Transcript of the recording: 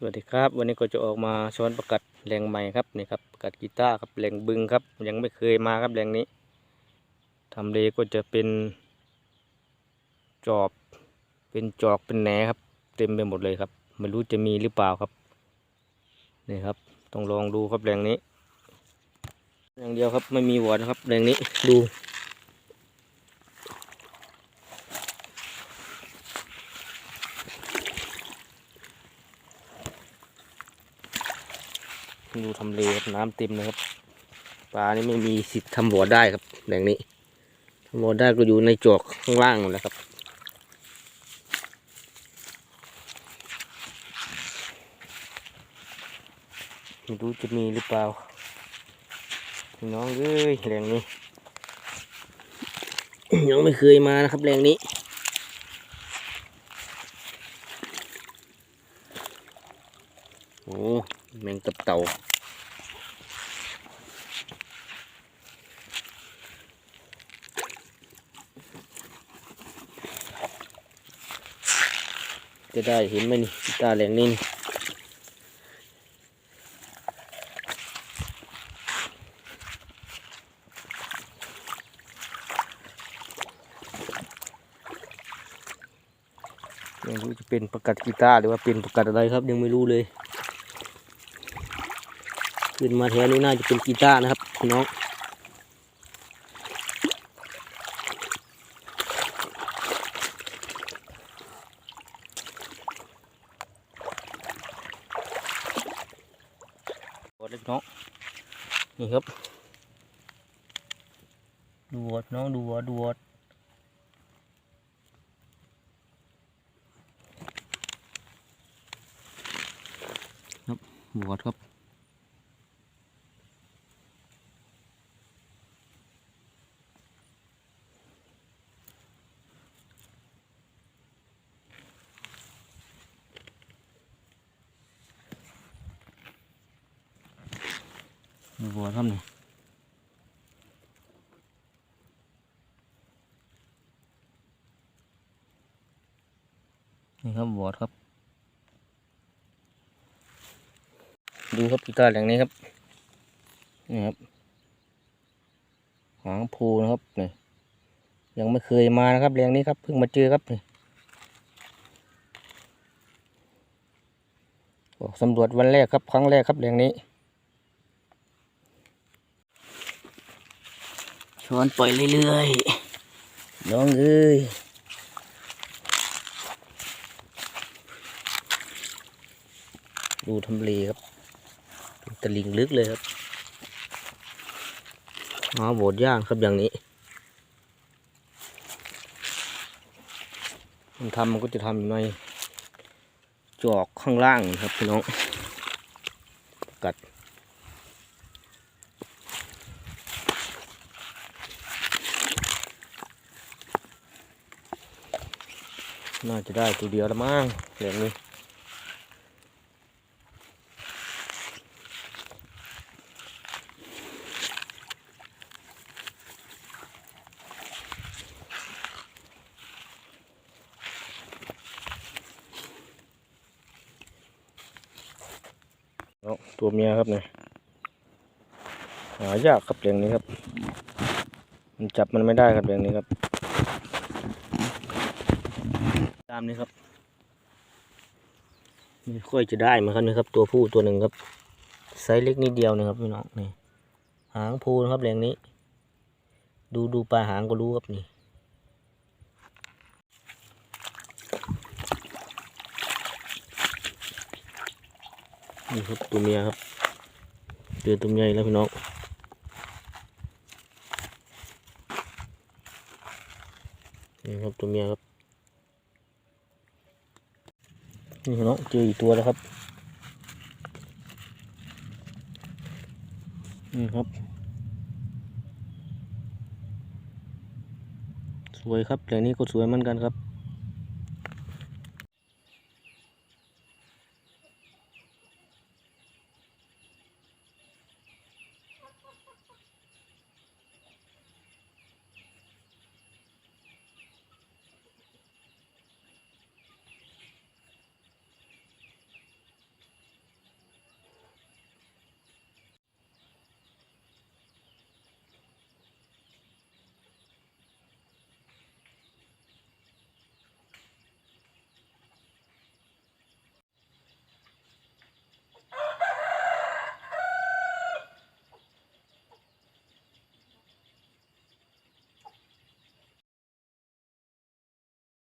สวัสดีครับวันนี้ก็จะออกมาช้อนประกัดแรงใหม่ครับนี่ครับประกัดกีตาร์ครับแรงบึงครับ ยังไม่เคยมาครับแรงนี้ทำเลก็จะเป็นจอบ เป็นจอกเป็นแหนครับ เต็มไปหมดเลยครับ ไม่รู้จะมีหรือเปล่าครับนี่ครับต้องลองดูครับแรงนี้ อย่างเดียวครับไม่มีหวอนครับแรงนี้ดู ดูทำเลครับน้ำเต็มเลยครับปลานี่ไม่มีสิทธิ์ทำบ่อได้ครับแหล่งนี้ทำบ่อได้ก็อยู่ในจอกข้างล่างหมดแล้วครับไม่รู้จะมีหรือเปล่าพี่น้องเอ้ยแหล่งนี้ยังไม่เคยมานะครับแหล่งนี้ โอ้ แมงกับเต่าจะได้เห็นไหมนี่ตาแหลงนี่นี่ไม่รู้จะเป็นประกัดกีตาร์หรือว่าเป็นประกัดอะไรครับยังไม่รู้เลย ขึ้นมาแถวนี้น่าจะเป็นกีตาร์นะครับพี่น้องวดเล็กน้อง นี่ครับ ดูวดน้องดูวดดูวดครับวดครับ บัวครับนี่นี่ครับบัวครับ ดูครับกีตาร์อย่างนี้ครับ นี่ครับ หางภูนะครับนี่ยังไม่เคยมานะครับแรงนี้ครับเพิ่งมาเจอครับนี่ออกสำรวจวันแรกครับ ครั้งแรกครับแรงนี้ ช้อนปล่อยเรื่อยๆ น้องเอ้ยดูทำเลครับตะลิงลึกเลยครับอ๋อโบดย่างครับอย่างนี้ มันทำมันก็จะทำอยู่ในจอกข้างล่างครับพี่น้องกัด น่าจะได้ตัวเดียวล้วมั้งเหลืองนี้เอาตัวเมียครับเนี่ยหายากครับเหลืองนี้ครับ มันจับมันไม่ได้ครับเหลืองนี้ครับ ตามนี้ครับไม่ค่อยจะได้มาครับนี่ครับ ตัวผู้ตัวหนึ่งครับไซส์เล็กนิดเดียวนะครับพี่น้องนี่หางพูนะครับแรงนี้ ดูดูปลาหางก็รู้ครับนี่นี่ครับตัวเมียครับเจอตัวเมียอีกแล้วพี่น้องนี่ครับตัวเมียครับ นี่เนาะเจออีกตัวแล้วครับนี่ครับ สวยครับแหล่งนี้ก็สวยเหมือนกันครับ